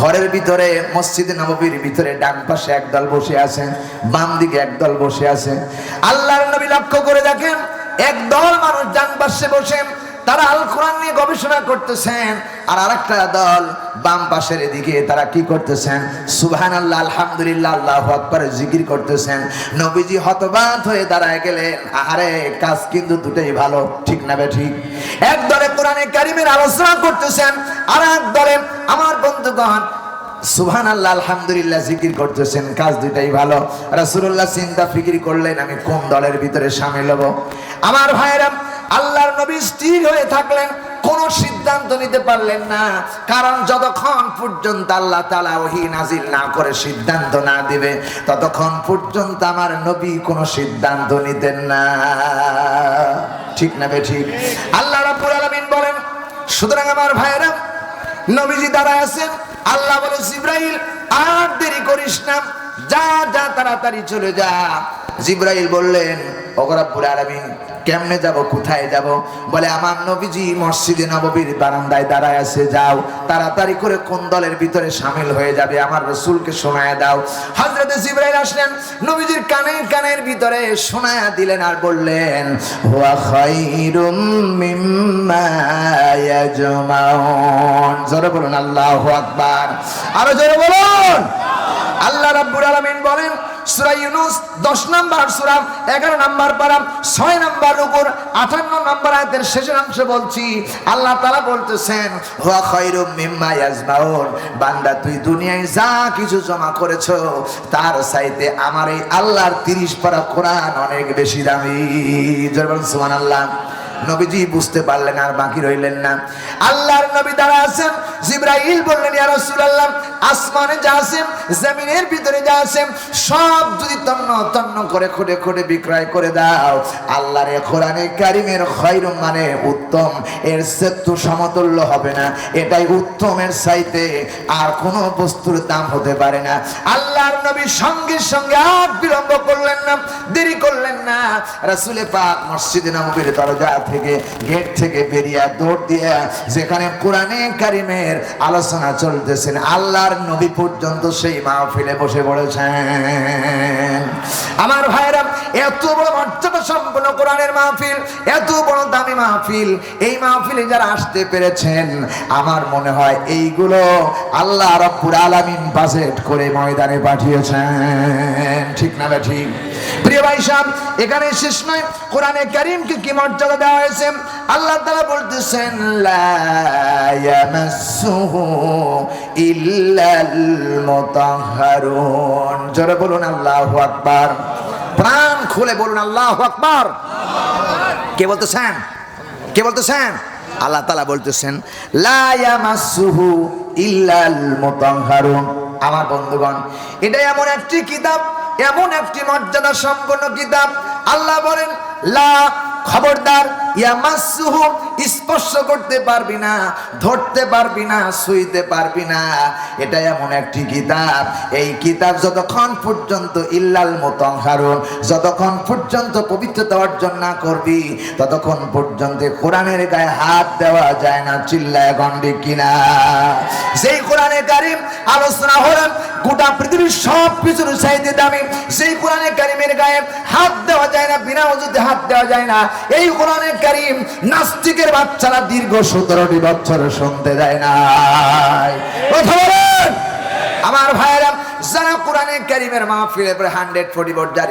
ঘরের ভিতরে, মসজিদ নবীর ভিতরে ডান পাশে একদল বসে আছে বাম দিকে একদল বসে আছে আল্লাহর নবী লক্ষ্য করে দেখেন, একদল মানুষ ডান পাশে বসে তারা আল কোরআন নিয়ে গবেষণা করতেছেন। আর আরেকটা দল বাম পাশের এদিকে তারা কি করতেছেন? সুবহান আল্লাহ আলহামদুলিল্লাহ, আল্লাহ আকবার জিকির করতেছেন। নবীজি হতবাক হয়ে দাঁড়ায় গেলেন। আরে কাজ কিন্তু দুটোই ভালো, ঠিক না বে ঠিক? এক দলে কোরআনে কারিমের আলোচনা করতেছেন আর এক দলে আমার বন্ধুগণ সুবহান আল্লাহ আলহামদুলিল্লাহ জিকির করতেছেন, কাজ দুইটাই ভালো। রাসূলুল্লাহ চিন্তা ফিকির করলেন, আমি কোন দলের ভিতরে শামিল হব? আমার ভাইরা আল্লাহর নবী স্থির হয়ে থাকলেন, কোন সিদ্ধান্ত নিতে পারলেন না। কারণ যতক্ষণ পর্যন্ত আল্লাহ তালা ওহি নাজিল না করে সিদ্ধান্ত না দিবে, ততক্ষণ পর্যন্ত আমার নবী কোনো সিদ্ধান্ত নিতেন না। ঠিক না বে ঠিক? আল্লাহ রাব্বুল আলামিন বলেন, সুতরাং আমার ভাইয়েরা, নবীজি দাঁড়ায় আছেন, আল্লাহ বলে, জিব্রাইল, আর দেরি করিস না, যা যা তাড়াতাড়ি চলে যা। জিব্রাইল বললেন ওগরাব্বুল আলামিন কেমনে যাব, কোথায় যাব? বলে, আমার নবীজি মসজিদে নববীর বারান্দায় দাঁড়ায় আছে, যাও। তাড়াতাড়ি করে কোন দলের ভিতরে সামিল হয়ে যাবে, আমার রসুলকে শোনায় দাও। হযরতে জিব্রাইল আসলেন, নবীজির কানে কানের ভিতরে শোনায়া দিলেন আর বললেন, হুয়া খায়রুম মিম্মা জোরে বলুন, আল্লাহু আকবার। আরও জোরে বলুন। আল্লাহ রাব্বুল আলামিন বলেন সূরা ইউনূস 10 নাম্বার সূরা 11 নাম্বার পারা 6 নাম্বার উপর 58 নাম্বার আয়াতের শেষের অংশে বলছি, আল্লাহ তাআলা বলতেছেন, হুয়া খায়রুম মিম্মা ইয়াজমাউন। বান্দা, তুই দুনিয়ায় যা কিছু জমা করেছ, তার চাইতে আমার এই আল্লাহর 30 পারা কোরআন অনেক বেশি দামি। বলুন, সুবহানাল্লাহ। নবীজি বুঝতে পারলেন, আর বাকি রইলেন না। আল্লাহর নবী দাঁড়া আছেন, জিব্রাইল বললেন, ইয়া রাসূলুল্লাহ, আসমানে যা আছে জমিনের ভিতরে যা আছে, সব যদি তন্ন তন্ন করে খুঁড়ে খুঁড়ে বিক্রয় করে দাও, আল্লাহর কোরআনে কারিমের খৈর মানে উত্তম। এর সেতু সমতুল্য হবে না। এটাই উত্তমের চাইতে আর কোনো বস্তুর দাম হতে পারে না। আল্লাহর নবী সঙ্গে সঙ্গে আর বিলম্ব করলেন না, দেরি করলেন না। রাসূলে পাক মসজিদে নববীর দরজা থেকে, গেট থেকে বেরিয়ে দৌড় দিয়ে যেখানে কোরআনে কারিমের আলোচনা চলতেছেন আল্লাহর নবী পর্যন্ত সেই মাহফিলে বসে পড়েছেন। আমার ভাইরা এত বড় মর্যাদা সম্পন্ন কোরআনের মাহফিল, এত বড় দামি মাহফিল, এই মাহফিলে যারা আসতে পেরেছেন, আমার মনে হয় এইগুলো আল্লাহ রব্বুল আলামিন বাজেট করে ময়দানে পাঠিয়েছেন। ঠিক না ঠিক প্রিয় ভাই সাহেব, এখানে শেষ নয়, কোরআনে কারিমকে কি মর্যাদা দেওয়া হয়েছে? আল্লাহ তাআলা বলতেছেন, লা ইয়ামাসসুহু ইল্লাল মুতাহহারুন জোরে বলুন আল্লাহু আকবার। প্রাণ খুলে বলুন আল্লাহু আকবার। কে বলতেছেন? কে বলতেছেন? আল্লাহ তাআলা বলতেছেন, লা ইয়ামাসসুহু ইল্লাল মুতাহহারুন আমার বন্ধুগণ, এটা এমন একটি কিতাব, এমন একটি মর্যাদা সম্পন্ন কিতাব। আল্লাহ বলেন, লা খবরদার ইয়ামাসুহু স্পর্শ করতে পারবি না, ধরতে পারবি না ছুঁইতে পারবি না। এটা এমন একটি কিতাব। এই কিতাব যতক্ষণ পর্যন্ত ইল্লাল মুতাহহারুন যতক্ষণ পর্যন্ত পবিত্রতা অর্জন না করবি, ততক্ষণ পর্যন্ত কোরআনের গায়ে হাত দেওয়া যায় না, চিল্লায় গন্ডি কিনা। সেই কোরআনে কারিম আলোচনা হলেন গোটা পৃথিবীর সব কিছুর চাইতে দামি। সেই কোরআনে কারিমের গায়ে হাত দেওয়া যায় না, বিনা অজুতে হাত দেওয়া যায় না এই কোরআনে কারিম নাস্তিকের বাচ্চারা দীর্ঘ সতেরোটি বছর শুনতে যায় না কথা বলেন? আমার ভাইয়েরা, যারা কোরআনে কারিমের মাহফিলে হান্ড্রেড ফোর্টি জারি